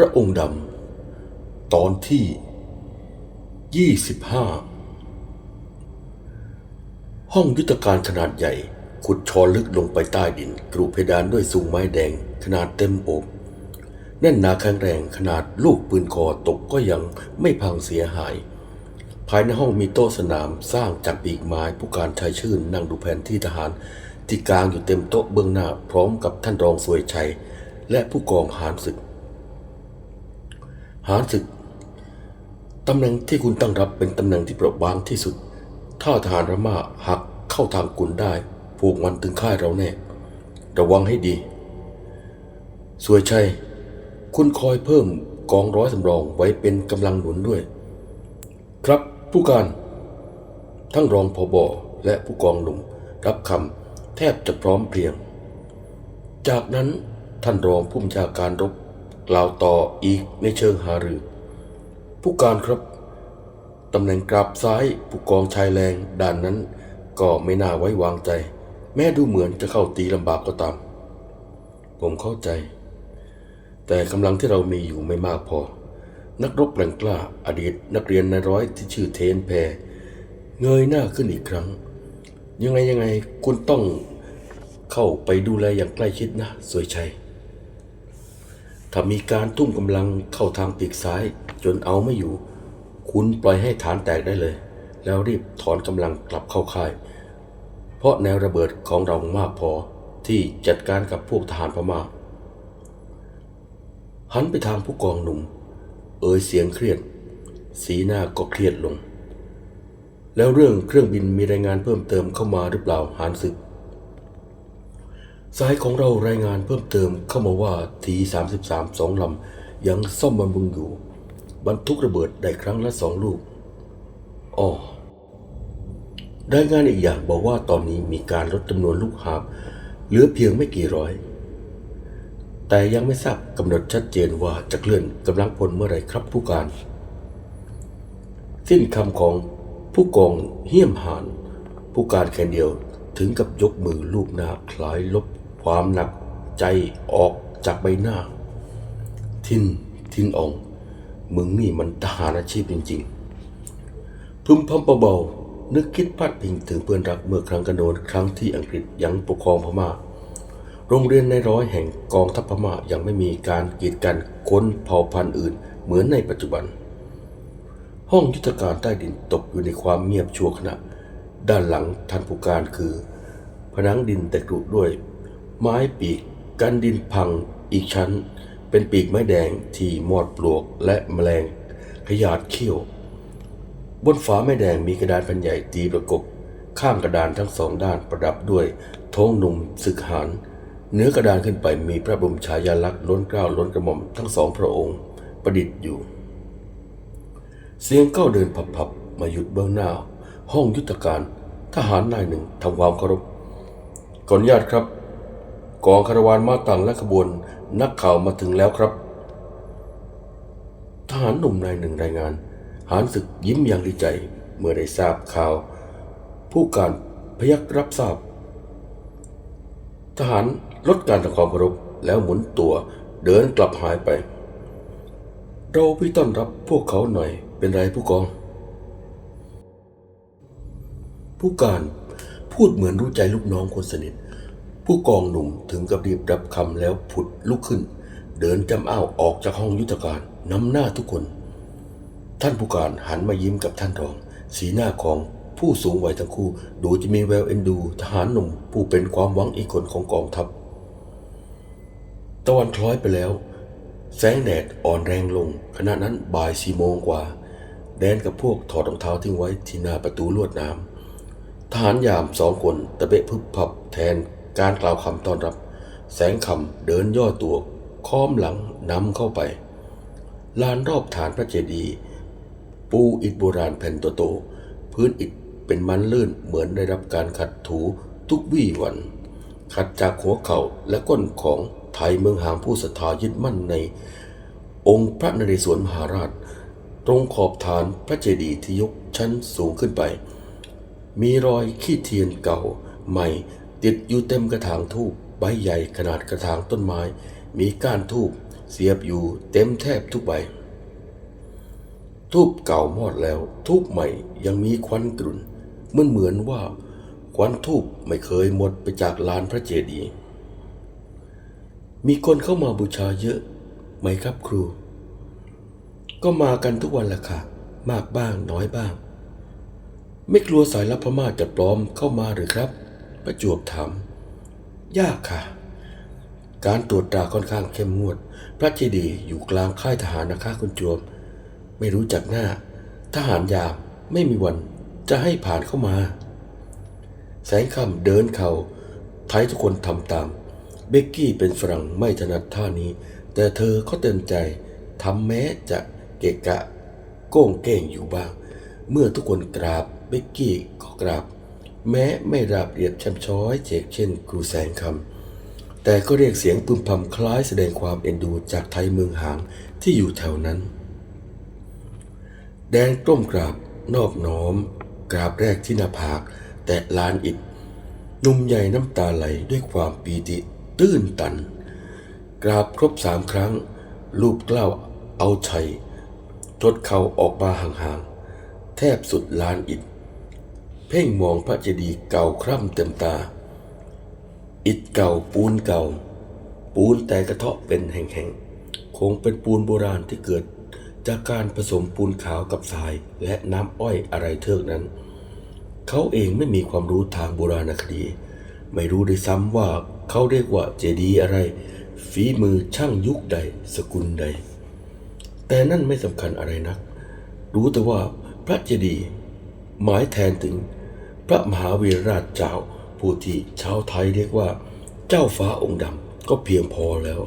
พระองค์ดำ ตอนที่ 25 ห้องยุทธการขนาดใหญ่ ขุดชอลึกลงไปใต้ดิน กรุเพดานด้วยสุงไม้แดงขนาดเต็มโอบแน่นหนาแข็งแรงขนาดลูกปืนคอตกก็ยังไม่พังเสียหาย ภายในห้องมีโต๊ะสนามสร้างจากปีกไม้ผู้การชายชื่นนั่งดูแผนที่ทหารที่กลางอยู่เต็มโต๊ะเบื้องหน้าพร้อมกับท่านรองสวยชัย และผู้กองหารศึก หารศึกตำแหน่งที่คุณตั้งรับเป็นตำแหน่งที่เปราะบางที่สุด ถ้าทหารพม่าหักเข้าทางคุณได้ผูกมันถึงค่ายเราแน่ ระวังให้ดี สวยชัย คุณคอยเพิ่มกองร้อยสำรองไว้เป็นกำลังหนุนด้วย ครับผู้การ ทั้งรองพอบอและผู้กองหนุ่มรับคำแทบจะพร้อมเพรียง จากนั้นท่านรองผู้บัญชาการรบ กล่าวต่ออีกในเชิงหารือ ผู้การครับ ตำแหน่งกราบซ้ายผู้กองชายแรงด้านนั้นก็ไม่น่าไว้วางใจ แม้ดูเหมือนจะเข้าตีลำบากก็ตาม ผมเข้าใจ แต่กำลังที่เรามีอยู่ไม่มากพอ นักรบแกร่งกล้าอดีตนักเรียนในร้อยที่ชื่อเทนแพรเงยหน้าขึ้นอีกครั้ง ยังไงยังไงคุณต้องเข้าไปดูแลอย่างใกล้ชิดนะ สวยชัย ถ้ามีการทุ่มกำลังเข้าทางปีกซ้าย จนเอาไม่อยู่ คุณปล่อยให้ฐานแตกได้เลย แล้วรีบถอนกำลังกลับเข้าค่าย เพราะแนวระเบิดของเรามากพอที่จัดการกับพวกทหารพม่าหันไปทางผู้กองหนุ่ม เอ่ยเสียงเครียด สีหน้าก็เครียดลง แล้วเรื่องเครื่องบินมีรายงานเพิ่มเติมเข้ามาหรือเปล่าหานศึก สายของเรารายงานเพิ่มเติมเข้ามาว่าที 33 สองลำยังซ่อมบำรุงอยู่ บรรทุกระเบิดได้ครั้งละสองลูกอ๋อรายงานอีกอย่างบอกว่าตอนนี้มีการลดจำนวนลูกหาบเหลือเพียงไม่กี่ร้อย แต่ยังไม่ทราบกำหนดชัดเจนว่าจะเคลื่อนกำลังพลเมื่อไรครับผู้การ สิ้นคำของผู้กองเฮี้ยมหาน ผู้การแค่เดียวถึงกับยกมือลูบหน้าคล้ายลบ ความหนักใจออกจากใบหน้า ทินทินอองมึงนี่มันทหารอาชีพจริงๆ พึมพำเบาๆนึกคิดพัดพิงถึงเพื่อนรักเมื่อครั้งกันโดนครั้งที่อังกฤษยังปกครองพม่า โรงเรียนในร้อยแห่งกองทัพพม่ายังไม่มีการกีดกันค้นเผ่าพันธุ์อื่นเหมือนในปัจจุบัน ห้องยุทธการใต้ดินตกอยู่ในความเงียบชั่วขณะ ด้านหลังท่านผู้การคือ ผนังดินแต่กรุด้วย ไม้ปีกกันดินพังอีกชั้น เป็นปีกไม้แดงที่มอดปลวกและแมลงขยาดเขี้ยว บนฝาไม้แดงมีกระดานแผ่นใหญ่ตีประกบ ข้างกระดานทั้งสองด้านประดับด้วยธงหนุ่มศึกหารเนื้อกระดานขึ้นไปมีพระบรมฉายาลักษณ์ล้นเกล้าล้นกระหม่อมทั้งสองพระองค์ประดิษฐ์อยู่ เสียงก้าวเดินผับๆมาหยุดเบื้องหน้า ห้องยุทธการทหารนายหนึ่งทำความเคารพขออนญาติครับ กองคารวานมาตังและขบวน นักข่าวมาถึงแล้วครับ ทหารหนุ่มนายหนึ่งรายงาน หารศึกยิ้มอย่างดีใจ เมื่อได้ทราบข่าว ผู้การพยักรับทราบ ทหารลดการทำความเคารพแล้วหมุนตัวเดินกลับหายไป เราไปต้อนรับพวกเขาหน่อยเป็นไรผู้กอง ผู้การพูดเหมือนรู้ใจลูกน้องคนสนิท ผู้กองหนุ่มถึงกับรีบรับคำแล้วผุดลุกขึ้น เดินจำอ้าวออกจากห้องยุทธการนำหน้าทุกคน ท่านผู้การหันมายิ้มกับท่านรอง สีหน้าของผู้สูงวัยทั้งคู่ดูจะมีแววเอ็นดูทหารหนุ่มผู้เป็นความหวังอีกคนของกองทัพ ตะวันคล้อยไปแล้ว แสงแดดอ่อนแรงลง ขณะนั้นบ่ายสี่โมงกว่า แดนกับพวกถอดรองเท้าทิ้งไว้ที่หน้าประตูลวดน้ำทหารยามสองคนตะเบะพึบพับแทน การกล่าวคำต้อนรับ แสงคำเดินย่อตัวค้อมหลังนำเข้าไป ลานรอบฐานพระเจดีย์ปูอิฐโบราณแผ่นโตๆพื้นอิฐเป็นมันลื่นเหมือนได้รับการขัดถูทุกวี่วัน ขัดจากหัวเข่าและก้นของไทยเมืองหางผู้ศรัทธายึดมั่นใน องค์พระนเรศวรมหาราช ตรงขอบฐานพระเจดีย์ที่ยกชั้นสูงขึ้นไป มีรอยขี้เทียนเก่าใหม่ ติดอยู่เต็มกระถางทูบใบใหญ่ขนาดกระถางต้นไม้ มีก้านทูบเสียบอยู่เต็มแทบทุกใบ ทูบเก่ามอดแล้ว ทูบใหม่ยังมีควันกรุ่นเหมือนเหมือนว่าควันทูบไม่เคยหมดไปจากลานพระเจดีย์มีคนเข้ามาบูชาเยอะไหมครับครู ก็มากันทุกวันละค่ะ มากบ้างน้อยบ้าง ไม่กลัวสายลับพม่าจะปลอมเข้ามาหรือครับ ประจวบถามยากค่ะ การตรวจตราค่อนข้างเข้มงวด พระเจดีย์อยู่กลางค่ายทหารนะคะคุณจวบ ไม่รู้จักหน้า ทหารยามไม่มีวันจะให้ผ่านเข้ามา แสงคำเดินเขาไทยทุกคนทำตาม เบกกี้เป็นฝรั่งไม่ถนัดท่านี้ แต่เธอก็เต็มใจทำแม้จะเกะกะ โก้งเก้งอยู่บ้าง เมื่อทุกคนกราบเบกกี้ก็กราบ แม้ไม่ราบเรียบช้ำช้อยเจกเช่นครูแสงคำแต่ก็เรียกเสียงพึมพำคล้ายแสดงความเอ็นดูจากไทยเมืองหางที่อยู่แถวนั้น แดงก้มกราบนอบน้อม กราบแรกที่หน้าผาก แตะลานอิฐหนุ่มใหญ่น้ำตาไหลด้วยความปีติตื้นตัน กราบครบสามครั้งรูปเกล้าเอาชัยทดเข่าออกมาห่างๆ แทบสุดลานอิฐ เพ่งมองพระเจดีย์เก่าคร่ำเต็มตา อิฐเก่าปูนเก่า ปูนแต่กระเทาะเป็นแห่งๆ คงเป็นปูนโบราณที่เกิดจากการผสมปูนขาวกับทรายและน้ำอ้อยอะไรเทิกนั้น เขาเองไม่มีความรู้ทางโบราณคดี ไม่รู้ด้วยซ้ำว่าเขาเรียกว่าเจดีย์อะไร ฝีมือช่างยุคใดสกุลใด แต่นั่นไม่สำคัญอะไรนัก รู้แต่ว่าพระเจดีย์หมายแทนถึง พระมหาวีรราชเจ้าผู้ที่ชาวไทยเรียกว่า เจ้าฟ้าองค์ดำก็เพียงพอแล้ว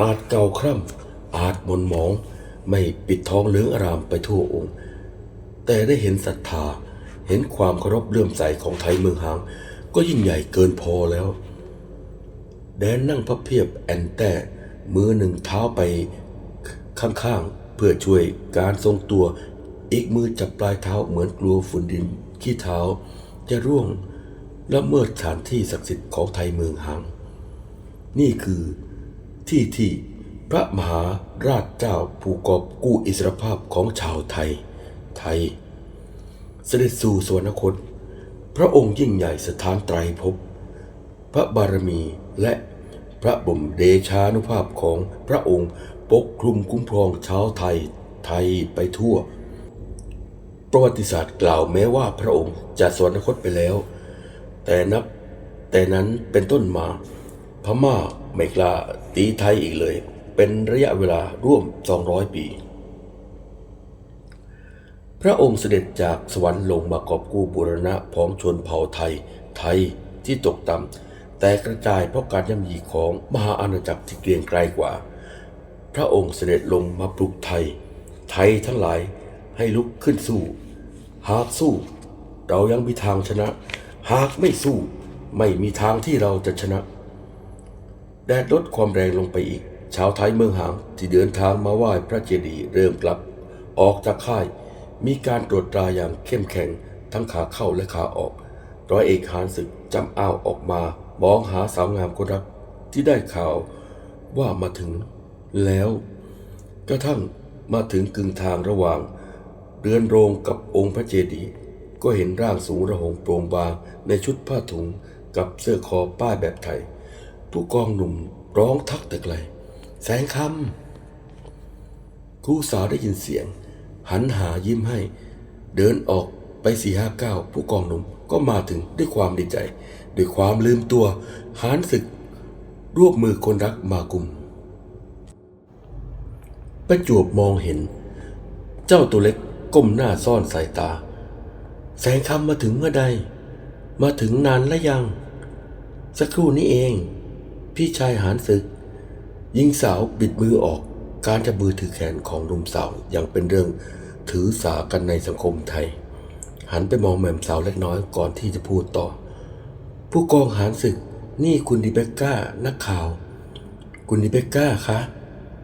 อาจเก่าคร่ำอาจมนหมองไม่ปิดทองเหลืองอารามไปทั่วองค์ แต่ได้เห็นศรัทธาเห็นความเคารพเลื่อมใสของไทยเมืองหาง ก็ยิ่งใหญ่เกินพอแล้ว แดนนั่งพับเพียบแอนแต่มือหนึ่งเท้าไปข้างๆ เพื่อช่วยการทรงตัว อีกมือจับปลายเท้าเหมือนกลัวฝุ่นดินขี้เท้า จะร่วงละเมิดสถานที่ศักดิ์สิทธิ์ของไทยเมืองหางนี่คือที่ที่พระมหาราชเจ้าผู้กอบกู้อิสรภาพของชาวไทย ไทย เสด็จสู่สวรรคต พระองค์ยิ่งใหญ่สถานไตรภพพระบารมีและพระบ่มเดชานุภาพของพระองค์ปกคลุมคุ้มครองชาวไทย ไทยไปทั่ว ประวัติศาสตร์กล่าวแม้ว่าพระองค์จะสวรรคตไปแล้ว แต่นับแต่นั้นเป็นต้นมา พม่าไม่กล้าตีไทยอีกเลย เป็นระยะเวลาร่วม 200 ปี พระองค์เสด็จจากสวรรค์ลงมากอบกู้บุรณะพ้องชนเผ่าไทย ไทยที่ตกต่ำแต่กระจายเพราะการย่ำยีของมหาอาณาจักรที่เกรียงไกรกว่า พระองค์เสด็จลงมาปลุกไทย ไทยทั้งหลาย ให้ลุกขึ้นสู้ หากสู้ เรายังมีทางชนะ หากไม่สู้ ไม่มีทางที่เราจะชนะ แดดลดความแรงลงไปอีก ชาวไทยเมืองหางที่เดินทางมาไหว้พระเจดีย์เริ่มกลับ ออกจากค่าย มีการตรวจตราอย่างเข้มแข็งทั้งขาเข้าและขาออก ร้อยเอกหานศึกจำอ้าวออกมามองหาสาวงามคนรักที่ได้ข่าวว่ามาถึงแล้ว กระทั่งมาถึงกึ่งทางระหว่าง เรือนโรงกับองค์พระเจดีย์ก็เห็นร่างสูงระหงโปร่งบางในชุดผ้าถุงกับเสื้อคอป้ายแบบไทย ผู้กองหนุ่มร้องทักแต่ไกล แสงคำครูสาวได้ยินเสียง หันหายิ้มให้ เดินออกไปสี่ห้าเก้าผู้กองหนุ่มก็มาถึงด้วยความดีใจ ด้วยความลืมตัวหานศึก รวบมือคนรักมากุม ประจวบมองเห็น เจ้าตัวเล็ก ก้มหน้าซ่อนสายตา แสงคำมาถึงเมื่อใด มาถึงนานและยัง สักครู่นี้เอง พี่ชายหานศึกหญิงสาวบิดมือออกการจะมือถือแขนของหนุ่มสาวยังเป็นเรื่องถือสากันในสังคมไทย หันไปมองแม่มสาวเล็กน้อยก่อนที่จะพูดต่อ ผู้กองหานศึกนี่คุณดิเบกก้านักข่าว คุณดิเบกก้าคะ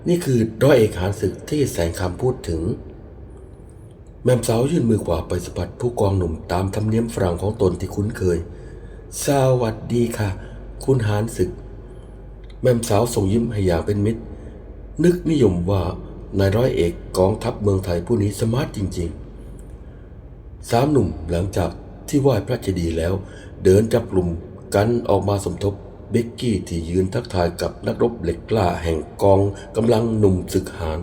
นี่คือร้อยเอกหานศึกที่แสงคำพูดถึง แม่มสาวยื่นมือขวาไปสะบัดผู้กองหนุ่มตามธรรมเนียมฝรั่งของตนที่คุ้นเคย สวัสดีค่ะ คุณหานศึก แม่มสาวส่งยิ้มให้อย่างเป็นมิตร นึกนิยมว่านายร้อยเอกกองทัพเมืองไทยผู้นี้สมาร์ทจริง ๆ สามหนุ่มหลังจากที่ไหว้พระเจดีย์แล้ว เดินจับกลุ่มกันออกมาสมทบเบกกี้ที่ยืนทักทายกับนักรบเหล็กกล้าแห่งกองกำลังหนุ่มศึกหาร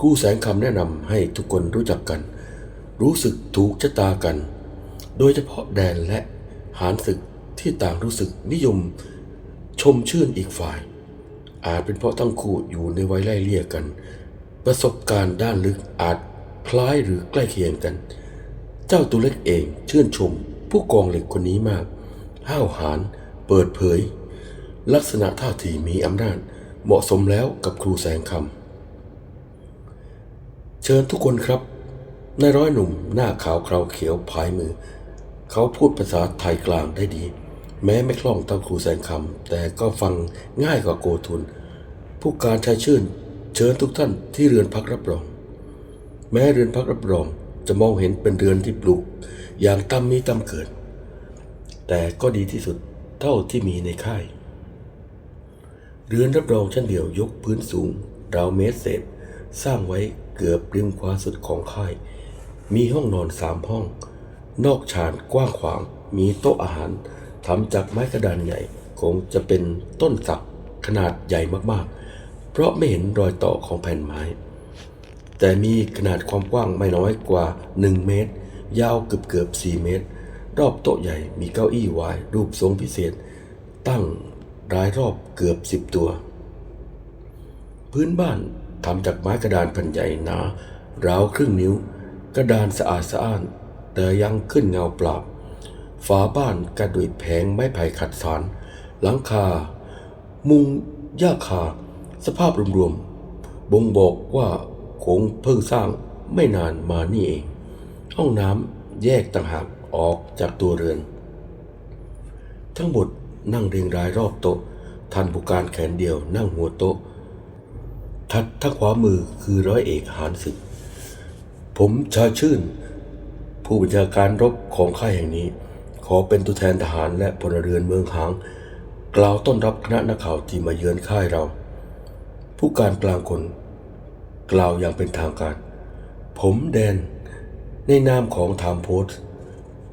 ครูแสงคำแนะนำให้ทุกคนรู้จักกัน รู้สึกถูกชะตากัน โดยเฉพาะแดนและหารศึกที่ต่างรู้สึกนิยม ชมชื่นอีกฝ่าย อาจเป็นเพราะทั้งคู่อยู่ในวัยไล่เลี่ยกัน ประสบการณ์ด้านลึกอาจคล้ายหรือใกล้เคียงกัน เจ้าตัวเล็กเองชื่นชม ผู้กองเหล็กคนนี้มากห้าวหาญเปิดเผย ลักษณะท่าทีมีอำนาจเหมาะสมแล้วกับครูแสงคำ เชิญทุกคนครับนายร้อยหนุ่มหน้าขาวเคราเขียวพายมือ เขาพูดภาษาไทยกลางได้ดี แม้ไม่คล่องเท่าครูแสงคำแต่ก็ฟังง่ายกว่าโกทุน ผู้การชายชื่น เชิญทุกท่านที่เรือนพักรับรอง แม้เรือนพักรับรองจะมองเห็นเป็นเรือนที่ปลูก อย่างตามมีตามเกิด แต่ก็ดีที่สุดเท่าที่มีในค่าย เรือนรับรองชั้นเดียวยกพื้นสูงราวเมตรเศษ สร้างไว้ เกือบริมขวาสุดของค่าย มีห้องนอนสามห้อง นอกชานกว้างขวาง มีโต๊ะอาหารทำจากไม้กระดานใหญ่คงจะเป็นต้นสักขนาดใหญ่มากๆ เพราะไม่เห็นรอยต่อของแผ่นไม้ แต่มีขนาดความกว้างไม่น้อยกว่า 1 เมตร ยาวเกือบเกือบ4เมตร รอบโต๊ะใหญ่มีเก้าอี้วาย รูปทรงพิเศษ ตั้งรายรอบเกือบ10ตัว พื้นบ้าน ทำจากไม้กระดานแผ่นใหญ่หนาราวครึ่งนิ้ว กระดานสะอาดสะอ้าน แต่ยังขึ้นเงาปล่าฝาบ้านกระด้วยแผงไม้ไผ่ขัดสาร หลังคา มุงหญ้าคา สภาพรวมๆ บ่งบอกว่าคงเพิ่งสร้างไม่นานมานี่เอง ห้องน้ำแยกต่างหากออกจากตัวเรือน ทั้งหมดนั่งเรียงรายรอบโต๊ะ ท่านผู้การแขนเดียวนั่งหัวโต๊ะ ทัดทางขวามือคือร้อยเอกหานศึก ผมชาชื่น ผู้บัญชาการรบของค่ายแห่งนี้ ขอเป็นตัวแทนทหารและพลเรือนเมืองหาง กล่าวต้อนรับคณะนักข่าวที่มาเยือนค่ายเรา ผู้การกลางคนกล่าวอย่างเป็นทางการ ผมแดน ในนามของไทม์โพส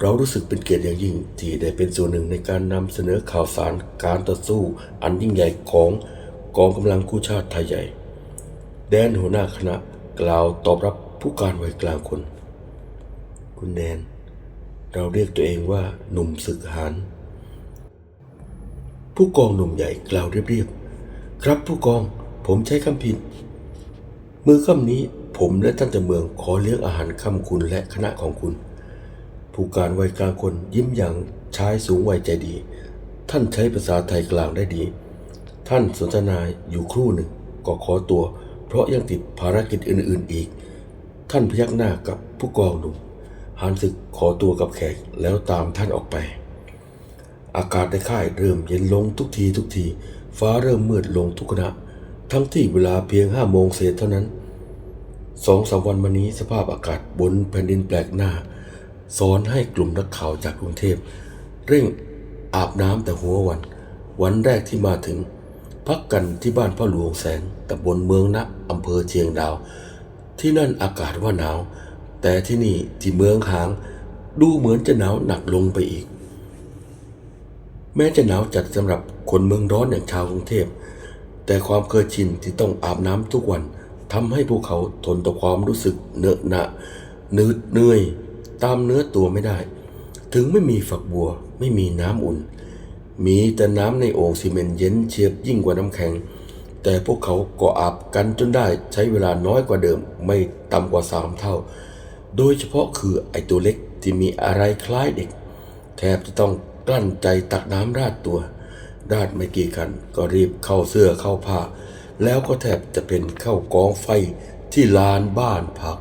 เรารู้สึกเป็นเกียรติอย่างยิ่งที่ได้เป็นส่วนหนึ่งในการนำเสนอข่าวสารการต่อสู้ อันยิ่งใหญ่ของกองกำลังกู้ชาติไทยใหญ่ แดนหัวหน้าคณะกล่าวตอบรับผู้การวัยกลางคน คุณแดน เราเรียกตัวเองว่าหนุ่มศึกหารผู้กองหนุ่มใหญ่กล่าวเรียบๆ ครับผู้กองผมใช้คำผิด มือค่ำนี้ผมและท่านเจ้าเมืองขอเลี้ยงอาหารค่ำคุณและคณะของคุณ ผู้การวัยกลางคนยิ้มอย่างชายสูงวัยใจดี ท่านใช้ภาษาไทยกลางได้ดี ท่านสนทนาอยู่ครู่หนึ่งก็ขอตัว เพราะยังติดภารกิจอื่นๆอีก ท่านพยักหน้ากับผู้กองหนุ่มหานศึกขอตัวกับแขกแล้วตามท่านออกไป อากาศในค่ายเริ่มเย็นลงทุกทีทุกที ฟ้าเริ่มมืดลงทุกขณะ ทั้งที่เวลาเพียงห้าโมงเศษเท่านั้นสองสามวันมานี้สภาพอากาศบนแผ่นดินแปลกหน้าสอนให้กลุ่มนักข่าวจากกรุงเทพ เร่งอาบน้ำแต่หัววัน วันแรกที่มาถึง พักกันที่บ้านพ่อหลวงแสงตำบลเมืองนะอำเภอเชียงดาว ที่นั่นอากาศว่าหนาว แต่ที่นี่ที่เมืองหาง ดูเหมือนจะหนาวหนักลงไปอีก แม้จะหนาวจัดสำหรับคนเมืองร้อนอย่างชาวกรุงเทพ แต่ความเคยชินที่ต้องอาบน้ำทุกวันทำให้พวกเขาทนต่อความรู้สึกเหนอะหนะนืดเหนื่อย ตามเนื้อตัวไม่ได้ ถึงไม่มีฝักบัวไม่มีน้ำอุ่น มีแต่น้ำในโอ่งซีเมนต์เย็นเฉียบยิ่งกว่าน้ำแข็ง แต่พวกเขาก็อาบกันจนได้ใช้เวลาน้อยกว่าเดิมไม่ต่ำกว่าสามเท่า โดยเฉพาะคือไอตัวเล็กที่มีอะไรคล้ายเด็ก แทบจะต้องกลั้นใจตักน้ำราดตัว ราดไม่กี่ขันก็รีบเข้าเสื้อเข้าผ้า แล้วก็แทบจะเป็นเข้ากองไฟที่ลานบ้านพัก